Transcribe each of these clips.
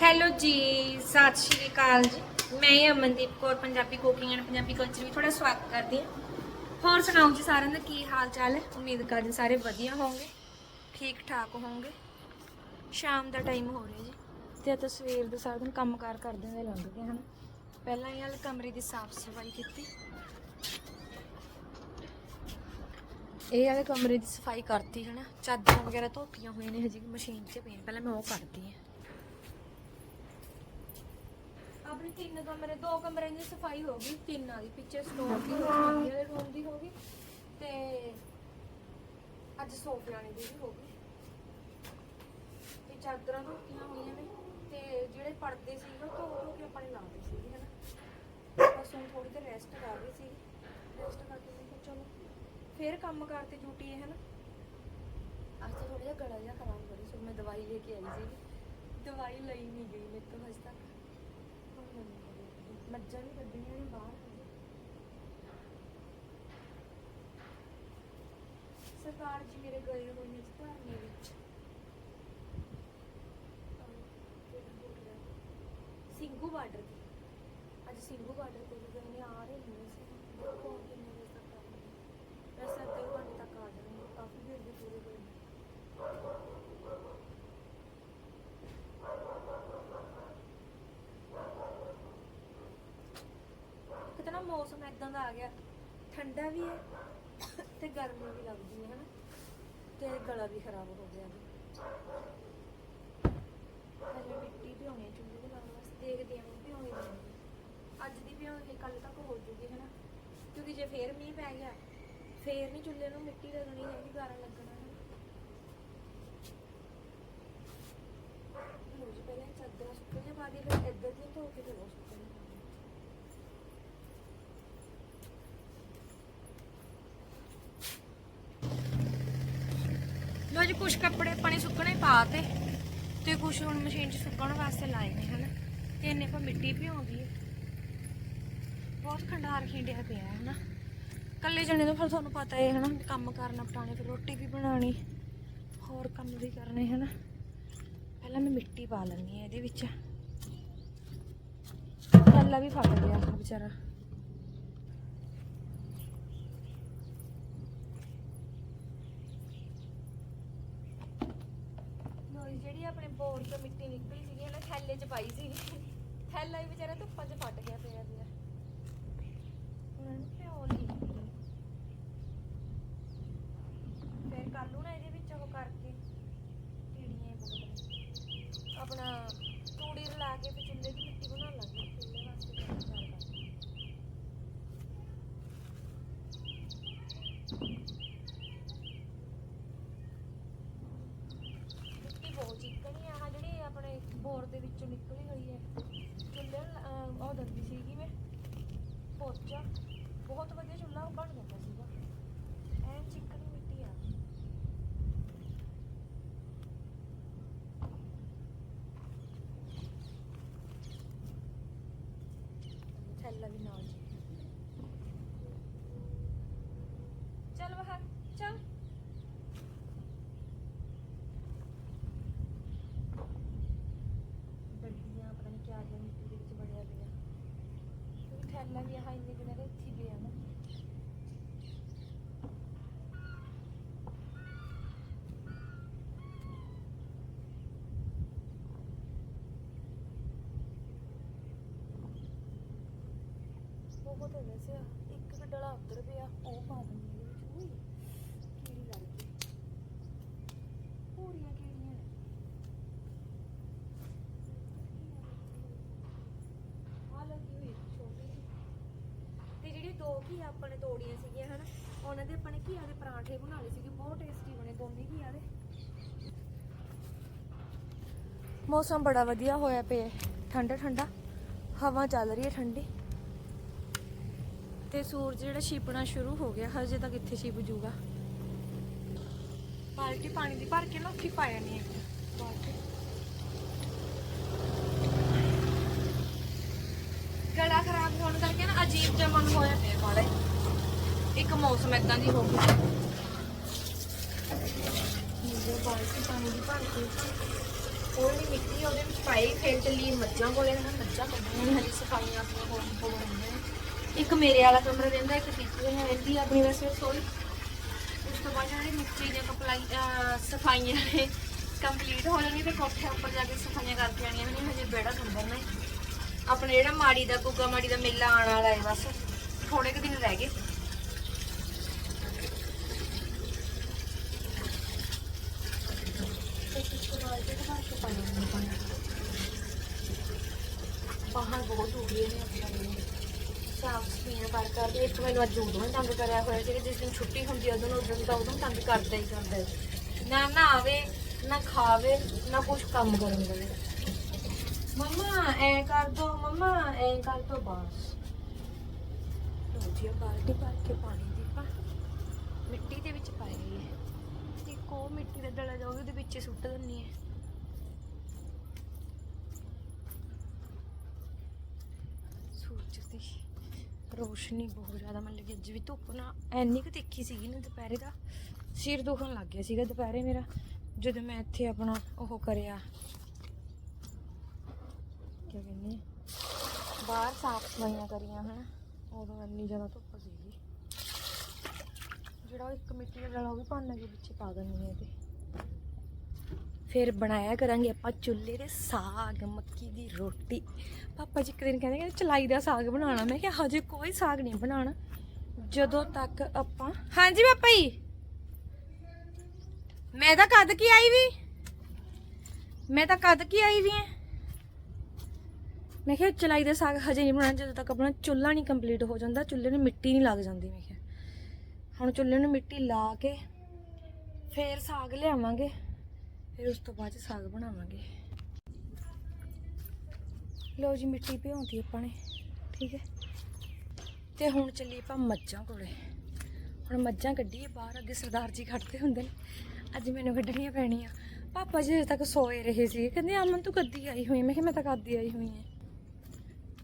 Hello ਜੀ, ਸਤਿ ਸ਼੍ਰੀ ਅਕਾਲ ਜੀ। ਮੈਂ Amandeep Kaur, Punjabi cooking and Punjabi culture ਵਿੱਚ ਤੁਹਾਡਾ ਸਵਾਗਤ ਕਰਦੀ ਹਾਂ। ਹੋਰ ਸੁਣਾਓ ਜੀ ਸਾਰਿਆਂ ਦਾ ਕੀ ਹਾਲ ਚਾਲ ਹੈ? ਉਮੀਦ ਕਰਦੇ ਸਾਰੇ ਵਧੀਆ ਹੋਵੋਗੇ, ਠੀਕ ਠਾਕ ਹੋਵੋਗੇ। ਸ਼ਾਮ ਦਾ ਟਾਈਮ ਹੋ ਰਿਹਾ ਜੀ, ਤੇ ਤਾਂ ਸਵੇਰ ਦੇ ਸਾਰਾ ਦਿਨ ਕੰਮਕਾਰ ਕਰਦੇ ਹੋਏ ਲੰਘ ਗਏ ਹਨ। ਪਹਿਲਾਂ ਇਹ ਵਾਲੇ ਕਮਰੇ ਦੀ ਸਾਫ਼ ਸਫ਼ਾਈ ਕੀਤੀ। ਇਹ ਵਾਲੇ ਕਮਰੇ ਦੀ ਸਫ਼ਾਈ ਕਰਤੀ ਹੈ ਨਾ, ਚਾਦਰਾਂ ਵਗੈਰਾ ਧੋਤੀਆਂ ਹੋਈਆਂ ਨੇ ਹਜੇ ਮਸ਼ੀਨ 'ਚ ਪਈਆਂ ਪਹਿਲਾਂ ਮੈਂ ਉਹ ਕਰਦੀ ਹਾਂ। ਆਪਣੇ ਤਿੰਨ ਕਮਰੇ, ਦੋ ਕਮਰਿਆਂ ਦੀ ਸਫ਼ਾਈ ਹੋ ਗਈ, ਤਿੰਨਾਂ ਦੀ ਪਿੱਛੇ ਸਟੋਰ ਦੀ ਮੰਮੀ ਵਾਲੇ ਰੂਮ ਦੀ ਹੋ ਗਈ ਤੇ ਅੱਜ ਸੋਫੇ ਵਾਲੀ ਦੀ ਵੀ ਹੋ ਗਈ। ਇਹ ਚਾਦਰਾਂ ਧੋਤੀਆਂ ਹੋਈਆਂ ਨੇ ਤੇ ਜਿਹੜੇ ਪਰਦੇ ਸੀ ਉਹ ਧੋ ਧੋ ਕੇ ਆਪਾਂ ਨੇ ਲਾਉਂਦੇ ਸੀ ਹਨਾ। ਬਸ ਹੁਣ ਥੋੜੀ ਦੇਰ ਰੈਸਟ ਕਰ ਰਹੀ ਸੀ। ਰੈਸਟ ਕਰਕੇ ਮੈਂ ਕਿਹਾ ਚਲੋ ਫੇਰ ਕੰਮ ਕਰਤੇ ਡਿਊਟੀ ਹੈ ਹਨਾ। ਅੱਜ ਥੋੜਾ ਜਿਹਾ ਗਲਾ ਜਿਹਾ ਖਰਾਬ ਹੋ ਰਿਹਾ ਸੀ, ਮੈਂ ਦਵਾਈ ਲੈ ਕੇ ਆਈ ਸੀ ਦਵਾਈ ਲਈ ਨਹੀਂ ਗਈ ਮੇਰੇ ਤੋਂ ਹਜੇ ਤੱਕ। ਮੱਝਾਂ ਵੀ ਕੱਢਣੀਆਂ ਨੇ ਬਾਹਰ। ਸਰਕਾਰ ਜੀ ਮੇਰੇ ਗਏ ਹੋਏ ਨੇ ਧਰਨੇ ਵਿੱਚ। ਸਿੰਘੂ ਬਾਰਡਰ ਅੱਜ ਸਿੰਘੂ ਬਾਰਡਰ ਤੇ ਵੀ ਗਏ ਨੇ, ਆ ਰਹੇ ਨੇ। ਸੀ ਦੇਖੋ ਹੁਣ ਕਿੰਨੇ ਵਜੇ ਤੱਕ ਆਉਣਗੇ ਵੈਸੇ ਅੱਧੇ ਕੁ ਘੰਟੇ ਤੱਕ ਆ ਜਾਣਗੇ ਕਾਫੀ ਦੇਰ ਦੇ ਪੂਰੇ ਗਏ ਨੇ ਕਿਤੇ ਨਾ ਮੌਸਮ ਇਦਾਂ ਦਾ ਆ ਗਿਆ। ਠੰਡਾ ਵੀ ਹੈ ਤੇ ਗਰਮੀ ਵੀ ਲੱਗਦੀ ਹੈ ਹਨਾ? ਤੇ ਗਲਾ ਵੀ ਖਰਾਬ ਹੋ ਗਿਆ ਹਲੇ ਮਿੱਟੀ ਭਿਉਣੀ ਚੁੱਲ੍ਹੇ ਦੇ ਲਾਉਣ ਵਾਸਤੇ। ਦੇਖਦੇ ਹਾਂ ਭਿਉਣੀ ਦੇਣੀ ਅੱਜ ਦੀ ਭਿਉਣੀ ਕੱਲ ਤੱਕ ਹੋ ਜੂਗੀ ਹਨਾ? ਕਿਉਂਕਿ ਜੇ ਫੇਰ ਮੀਂਹ ਪੈ ਗਿਆ ਫੇਰ ਨਹੀਂ ਚੁੱਲ੍ਹੇ ਨੂੰ ਮਿੱਟੀ ਲੱਗਣੀ ਹੈਗੀ ਗਾਰਾ ਲੱਗਣਾ ਹੈ ਲੋ ਜੀ ਪਹਿਲਾਂ ਚਾਦਰ ਸੁੱਕਣੇ ਪਾ ਦੀ ਫਿਰ ਇੱਧਰ ਦੀ ਧੋ ਕੇ ਫਿਰ ਉਹ ਸੁੱਕਣੇ ਪਾ ਦਿਓ। ਲੋ ਜੀ ਕੁਝ ਕੱਪੜੇ ਆਪਾਂ ਨੇ ਸੁੱਕਣੇ ਪਾ ਤੇ ਤੇ ਕੁਝ ਹੁਣ ਮਸ਼ੀਨ 'ਚ ਸੁੱਕਣ ਵਾਸਤੇ ਲਾਏ ਨੇ, ਹਨ? ਤੇ ਇੰਨੇ ਕੋ ਮਿੱਟੀ ਭਿਉਂਦੀ ਗਈ ਬਹੁਤ ਖੰਡਾਰ ਖਿੰਡਿਆ ਪਿਆ ਹੈ ਨਾ ਕੱਲੇ ਜਣੇ ਦਾ ਫਿਰ ਤੁਹਾਨੂੰ ਪਤਾ ਹੈ ਹਨਾ? ਕੰਮ ਕਰਨਾ ਪਟਾਣੇ ਫਿਰ ਰੋਟੀ ਵੀ ਬਣਾਉਣੀ, ਹੋਰ ਕੰਮ ਵੀ ਕਰਨੇ, ਹਨਾ? ਪਹਿਲਾਂ ਮੈਂ ਮਿੱਟੀ ਪਾ ਲੈਣੀ ਹੈ ਇਹਦੇ ਵਿੱਚ। ਕੱਲਾ ਵੀ ਫਟ ਗਿਆ ਵਿਚਾਰਾ ਲੋਈ ਜਿਹੜੀ ਆਪਣੇ ਬੋਰ ਮਿੱਟੀ ਨਿਕਲੀ ਸੀਗੀ ਨਾ ਥੈਲੇ 'ਚ ਪਾਈ ਸੀ ਥੈਲਾ ਹੀ ਵਿਚਾਰਾ ਧੁੱਪਾਂ 'ਚ ਫਟ ਗਿਆ ਪਿਆ ਪਿਆ ਹੁਣ ਇਹਨੂੰ ਭਿਓ ਲਈ ਫਿਰ ਕੱਲ ਨੂੰ ਨਾ ਇਹਦੇ ਵਿੱਚ ਉਹ ਕਰਕੇ ਕੀੜੀਆਂ ਹੀ ਬਹੁਤ ਨੇ ਆਪਣਾ ਤੂੜੀ ਰਲਾ ਕੇ ਫਿਰ ਚੁੱਲ੍ਹੇ ਦੀ ਮਿੱਟੀ ਬਣਾ ਲਾਂਗੇ ਚੁੱਲ੍ਹੇ ਵਾਸਤੇ ਤਿਆਰ ਕਰਾਂਗੇ ਮਿੱਟੀ ਬਹੁਤ ਚਿਕਣੀ ਆ ਆਹ ਜਿਹੜੀ ਆਪਣੇ ਬੋਰ ਦੇ ਵਿੱਚੋਂ ਨਿਕਲੀ ਹੋਈ ਹੈ। ਚੁੱਲ੍ਹੇ ਉਹ ਦਿੰਦੀ ਸੀਗੀ ਮੈਂ। ਪੋਚਾ ਬਹੁਤ ਵਧੀਆ ਚੁੱਲ੍ਹਾ ਬਣ ਜਾਂਦਾ ਸੀਗਾ ਐਨ ਚਿਕਨੀ ਮਿੱਟੀ ਆ ਥੈਲਾ ਵੀ ਨਾਲ ਜੀ ਚੱਲ ਬਾਹਰ ਚੱਲ ਡੱਡੀਆਂ ਪਤਾ ਨਹੀਂ ਕਿਆ ਜਿਹਾ ਮਿੱਟੀ ਦੇ ਵਿੱਚ ਬਣਿਆ ਪਿਆ ਕਿਉਂਕਿ ਥੈਲਾ ਵੀ ਆਹ ਇੰਨੇ ਦਿਨਾਂ ਦਾ ਇੱਥੇ ਹੀ ਪਿਆ ਨਾ ਬਹੁਤ ਹੈ ਵੈਸੇ ਇੱਕ ਕੁ ਡਲਾ ਉੱਧਰ ਪਿਆ, ਉਹ ਪਾ ਦਿੰਦੀ ਇਹਦੇ ਵਿੱਚ। ਉਈ ਕੀੜੀ ਲੜ ਗਈ ਪੂਰੀਆਂ ਕੀੜੀਆਂ ਆ ਲੱਗੀ ਹੋਈ ਛੋਟੀ ਤੇ ਜਿਹੜੀ ਦੋ ਘੀਆ ਆਪਾਂ ਨੇ ਤੋੜੀਆਂ ਸੀਗੀਆਂ, ਹਨਾ? ਉਹਨਾਂ ਦੇ ਆਪਾਂ ਨੇ ਘੀਆ ਦੇ ਪਰਾਂਠੇ ਬਣਾ ਲਏ ਸੀਗੇ। ਬਹੁਤ ਟੇਸਟੀ ਬਣੇ ਦੋਨੇ ਘੀਆ ਦੇ। ਮੌਸਮ ਬੜਾ ਵਧੀਆ ਹੋਇਆ ਪਿਆ। ਠੰਡਾ ਠੰਡਾ ਹਵਾ ਚੱਲ ਰਹੀ ਹੈ ਠੰਡੀ। ਤੇ ਸੂਰਜ ਜਿਹੜਾ ਛਿਪਣਾ ਸ਼ੁਰੂ ਹੋ ਗਿਆ ਹਜੇ ਤੱਕ ਇੱਥੇ ਛਿਪ ਜੂਗਾ ਬਾਲਟੀ ਪਾਣੀ ਦੀ ਭਰ ਕੇ ਨਾ ਉੱਥੇ ਪਾ ਜਾਣੀ ਹੈ। ਬਾਲਟੀ ਗਲਾ ਖਰਾਬ ਹੋਣ ਕਰਕੇ ਨਾ ਅਜੀਬ ਜਿਹਾ ਮਨ ਹੋਇਆ ਪਿਆ ਵਾਲੇ ਇੱਕ ਮੌਸਮ ਇਦਾਂ ਦੀ ਹੋ ਗਈ। ਇਹ ਬਾਲਟੀ ਪਾਣੀ ਦੀ ਭਰ ਕੇ ਕੋਈ ਨਹੀਂ ਮਿੱਟੀ ਉਹਦੇ ਵਿੱਚ ਪਾਈ ਫਿਰ ਚੱਲੀ ਮੱਝਾਂ ਕੋਲੇ ਨਾ ਮੱਝਾਂ ਨੇ ਹਜੇ ਸਫਾਈਆਂ ਆਪਣੀਆਂ ਹੋਰ ਹੋ ਰਹੀਆਂ ਨੇ। ਇੱਕ ਮੇਰੇ ਵਾਲਾ ਕਮਰਾ ਰਹਿੰਦਾ, ਇੱਕ ਟੀਚਰ ਨੇ ਰਹਿੰਦੀ ਆ, ਆਪਣੀ ਵੈਸੇ ਰਸੋਈ। ਉਸ ਤੋਂ ਬਾਅਦ ਜਿਹੜੀ ਮਿੱਟੀ ਦੀਆਂ ਕਪਲਾਈ ਸਫਾਈਆਂ ਨੇ ਕੰਪਲੀਟ ਹੋ ਜਾਣਗੀਆਂ ਤੇ ਕੋਠੇ ਉੱਪਰ ਜਾ ਕੇ ਸਫਾਈਆਂ ਕਰਕੇ ਆਣੀਆਂ ਨੇ, ਹਜੇ ਬੇੜਾ ਸੰਭਰਨਾ ਹੈ ਆਪਣੇ ਜਿਹੜਾ ਮਾੜੀ ਦਾ, ਗੁੱਗਾ ਮਾੜੀ ਦਾ ਮੇਲਾ ਆਉਣ ਵਾਲਾ ਹੈ ਬਸ ਥੋੜੇ ਕੁ ਦਿਨ ਰਹਿ ਗਏ। ਬਾਹਰ ਬਹੁਤ ਹੋ ਗਏ ਨੇ ਆਪਣੇ ਸਾਫ਼ ਸਫਾਈਆਂ ਕਰ ਕਰਦੇ। ਇੱਕ ਮੈਨੂੰ ਅੱਜ ਉਦੋਂ ਹੀ ਤੰਗ ਕਰਿਆ ਹੋਇਆ ਸੀ ਜਿਸ ਦਿਨ ਛੁੱਟੀ ਹੁੰਦੀ ਆ ਉਦੋਂ ਉਦੋਂ ਤਾਂ ਉਦੋਂ ਤੰਗ ਕਰਦਾ ਹੀ ਕਰਦਾ। ਹੈ। ਨਾ ਨਾ ਆਵੇ ਨਾ ਖਾਵੇ ਨਾ ਕੁਝ ਕੰਮ ਕਰਨ ਦੇਵੇ। ਮੰਮਾ ਐ ਕਰ ਦੋ ਮੰਮਾ ਐ ਕਰ ਦੋ ਬਸ। ਲੋ ਜੀ ਆਹ ਬਾਲਟੀ ਭਰ ਕੇ ਪਾਣੀ ਦੀ ਪਾ। ਮਿੱਟੀ ਦੇ ਵਿੱਚ ਪਾਈ ਹੈ। ਇੱਕ ਉਹ ਮਿੱਟੀ ਦਾ ਡਲਾ ਜਾਊਗੀ ਉਹਦੇ ਵਿੱਚ ਸੁੱਟ ਦਿੰਨੀ ਹੈ ਸੂਰਜ ਦੀ ਰੋਸ਼ਨੀ ਬਹੁਤ ਜ਼ਿਆਦਾ ਮਤਲਬ ਕਿ ਅੱਜ ਵੀ ਧੁੱਪ ਨਾ ਐਨੀ ਕੁ ਤਿੱਖੀ ਸੀਗੀ ਨਾ ਦੁਪਹਿਰੇ ਦਾ, ਸਿਰ ਦੁਖਣ ਲੱਗ ਗਿਆ ਸੀਗਾ ਦੁਪਹਿਰੇ ਮੇਰਾ, ਜਦੋਂ ਮੈਂ ਇੱਥੇ ਆਪਣਾ ਉਹ ਕਰਿਆ ਕੀ ਕਹਿੰਦੇ ਬਾਹਰ ਸਾਫ਼ ਸਫਾਈਆਂ ਕਰੀਆਂ ਹਨ, ਉਦੋਂ ਇੰਨੀ ਜ਼ਿਆਦਾ ਧੁੱਪ ਸੀਗੀ। ਜਿਹੜਾ ਉਹ ਇੱਕ ਮਿੱਟੀ ਦਾ ਡਲਾ ਉਹ ਵੀ ਭੰਨ ਕੇ ਵਿੱਚ ਪਾ ਦਿੰਦੀ ਹੈ ਤੇ ਫਿਰ ਬਣਾਇਆ ਕਰਾਂਗੇ ਆਪਾਂ ਚੁੱਲ੍ਹੇ ਦੇ ਸਾਗ, ਮੱਕੀ ਦੀ ਰੋਟੀ। ਪਾਪਾ ਜੀ ਇੱਕ ਦਿਨ ਕਹਿੰਦੇ ਕਿ ਚਲਾਈ ਦਾ ਸਾਗ ਬਣਾਉਣਾ। ਮੈਂ ਕਿਹਾ, ਹਜੇ ਕੋਈ ਸਾਗ ਨਹੀਂ ਬਣਾਉਣਾ। ਜਦੋਂ ਤੱਕ ਆਪਾਂ ਹਾਂਜੀ ਪਾਪਾ ਜੀ। ਮੈਂ ਤਾਂ ਕਦ ਕੀ ਆਈ ਵੀ। ਮੈਂ ਤਾਂ ਕਦ ਕੀ ਆਈ ਵੀ ਐ ਮੈਂ ਕਿਹਾ, ਚਲਾਈ ਦਾ ਸਾਗ ਹਜੇ ਨਹੀਂ ਬਣਾਉਣਾ। ਜਦੋਂ ਤੱਕ ਆਪਣਾ ਚੁੱਲ੍ਹਾ ਨਹੀਂ ਕੰਪਲੀਟ ਹੋ ਜਾਂਦਾ, ਚੁੱਲ੍ਹੇ ਨੂੰ ਮਿੱਟੀ ਨਹੀਂ ਲੱਗ ਜਾਂਦੀ ਮੈਂ ਕਿਹਾ। ਹੁਣ ਚੁੱਲ੍ਹੇ ਨੂੰ ਮਿੱਟੀ ਲਾ ਕੇ ਫੇਰ ਸਾਗ ਲਿਆਵਾਂਗੇ। ਫਿਰ ਉਸ ਤੋਂ ਬਾਅਦ 'ਚ ਸਾਗ ਬਣਾਵਾਂਗੇ। ਲਓ ਜੀ, ਮਿੱਟੀ ਭਿਉਂਤੀ ਆਪਾਂ ਨੇ, ਠੀਕ ਹੈ। ਤੇ ਹੁਣ ਚੱਲੀ ਆਪਾਂ ਮੱਝਾਂ ਕੋਲੇ। ਹੁਣ ਮੱਝਾਂ ਕੱਢੀਏ ਬਾਹਰ, ਅੱਗੇ ਸਰਦਾਰ ਜੀ ਖੜਦੇ ਹੁੰਦੇ ਨੇ। ਅੱਜ ਮੈਨੂੰ ਕੱਢਣੀਆਂ ਪੈਣੀਆਂ। ਪਾਪਾ ਜੀ ਹਜੇ ਤੱਕ ਸੋਏ ਰਹੇ ਸੀ। ਕਹਿੰਦੇ, ਅਮਨ ਤੂੰ ਕੱਦੀ ਆਈ ਹੋਈ? ਮੈਂ ਕਿਹਾ, ਮੈਂ ਤਾਂ ਕੱਦੀ ਆਈ ਹੋਈ ਹਾਂ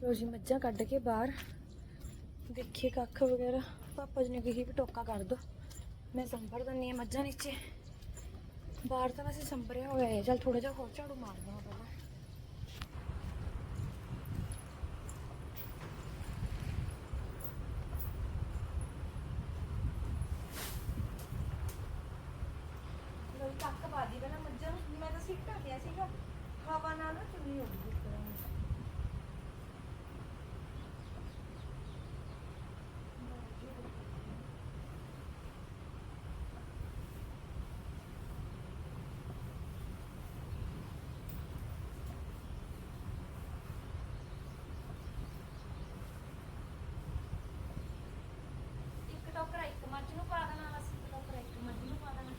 ਲਓ ਜੀ, ਮੱਝਾਂ ਕੱਢ ਕੇ ਬਾਹਰ। ਦੇਖੀਏ ਕੱਖ ਵਗੈਰਾ। ਪਾਪਾ ਜੀ ਨੇ ਕਹੀ ਵੀ ਟੋਕਾ ਕਰ ਦੋ। ਮੈਂ ਸੰਭਰ ਦਿੰਦੀ ਹਾਂ ਮੱਝਾਂ ਨੀਚੇ। ਬਾਹਰ ਤਾਂ ਵੈਸੇ ਸੰਭਰਿਆ ਹੋਇਆ ਹੈ। ਚਲ ਥੋੜਾ ਜਿਹਾ ਹੋਰ ਝਾੜੂ ਮਾਰ ਦਵਾਂ ਪਹਿਲਾਂ ਲੋਈ ਕੱਕ ਪਾ ਦੀ ਪਹਿਲਾਂ ਮੱਝਾਂ ਨੂੰ। ਮੈਂ ਤਾਂ ਸਿੱਟਾ ਗਿਆ ਸੀਗਾ ਹਵਾ ਨਾਲ ਨਾ ਚੁੰਨੀ ਹੋ ਗਈ ਇਸ ਤਰ੍ਹਾਂ ਇੱਕ ਟੋਕਰਾ ਇੱਕ ਮੱਝ ਨੂੰ ਪਾ ਦੇਣਾ ਬਸ ਇੱਕ ਟੋਕਰਾ ਇੱਕ ਮੱਝ ਨੂੰ ਪਾ ਦੇਣਾ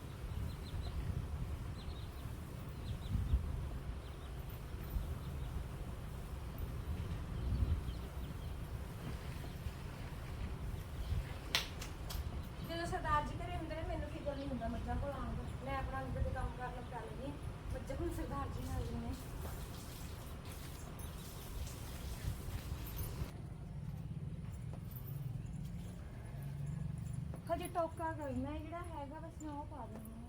ਜਦੋਂ ਸਰਦਾਰ ਜੀ ਘਰੇ ਹੁੰਦੇ ਨੇ ਮੈਨੂੰ ਫਿਕਰ ਨਹੀਂ ਹੁੰਦਾ ਮੱਝਾਂ ਕੋਲ ਆਉਣ ਦਾ ਮੈਂ ਆਪਣਾ ਅੰਦਰ ਦੇ ਕੰਮ ਕਰ ਲੱਗ ਕਰ ਲੈਂਦੀ ਹਾਂ ਮੱਝਾਂ ਹੁਣ ਸਰਦਾਰ ਜੀ ਨਾਲ ਨੇ ਹਜੇ ਟੋਕਾ ਕਰਨਾ ਹੈ ਜਿਹੜਾ ਹੈਗਾ ਬਸ ਮੈਂ ਉਹ ਪਾ ਦਿੰਦੀ ਹਾਂ।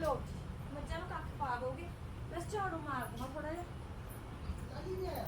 ਲੋ ਮੱਝਾਂ ਨੂੰ ਕੱਖ ਪਾ ਦੋਗੇ ਬਸ ਝਾੜੂ ਮਾਰ ਦੂੰਗਾ ਥੋੜਾ ਜਿਹਾ। ਕਾਹਦੀ ਲਿਆ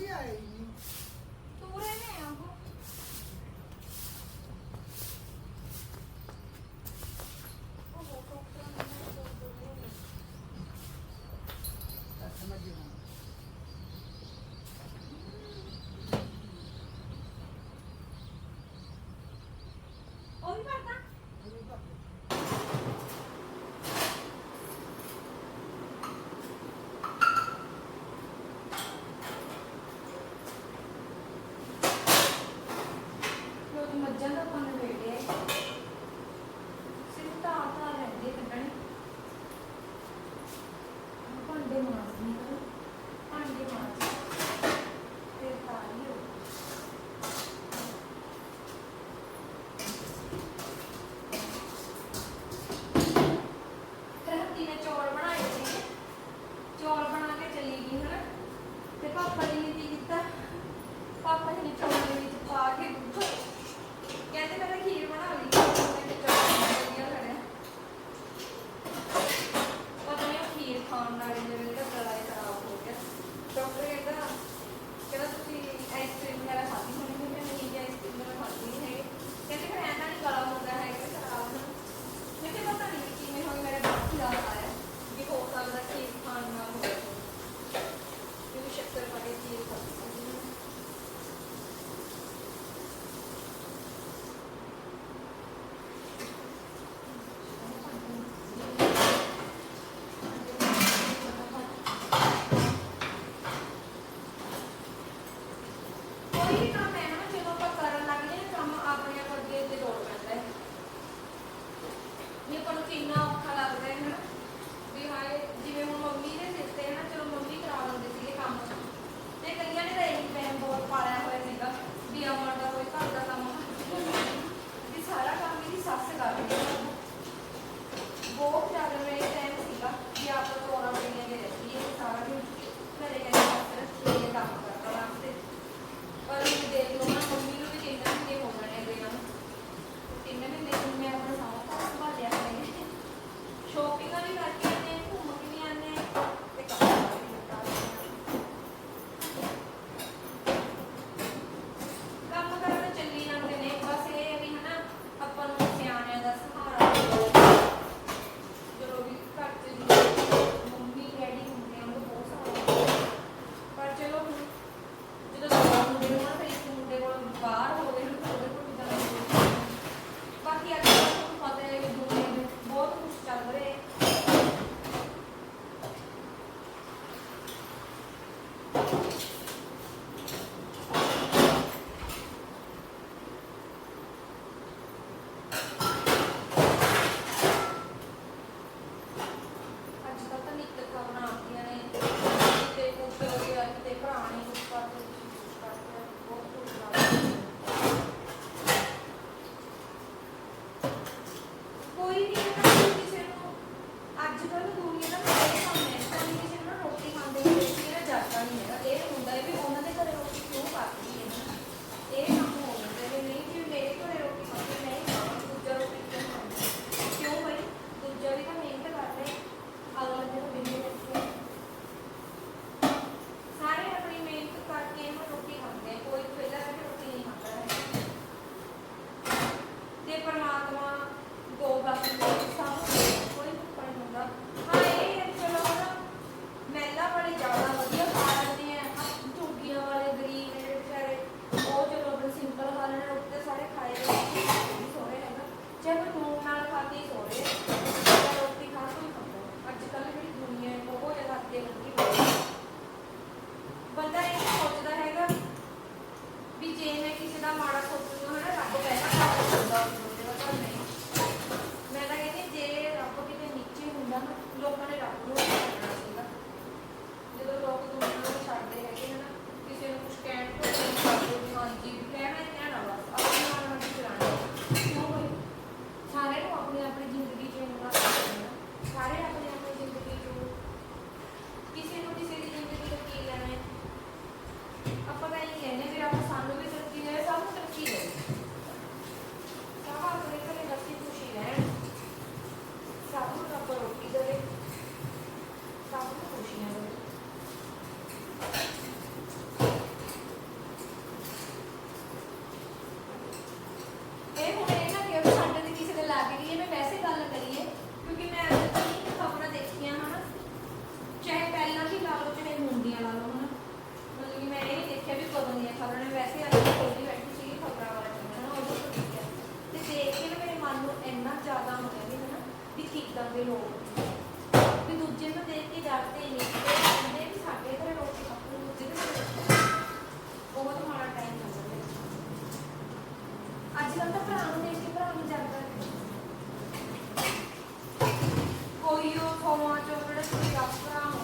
Yeah. ਕੋਈ ਉਹ ਖੋਵਾਂ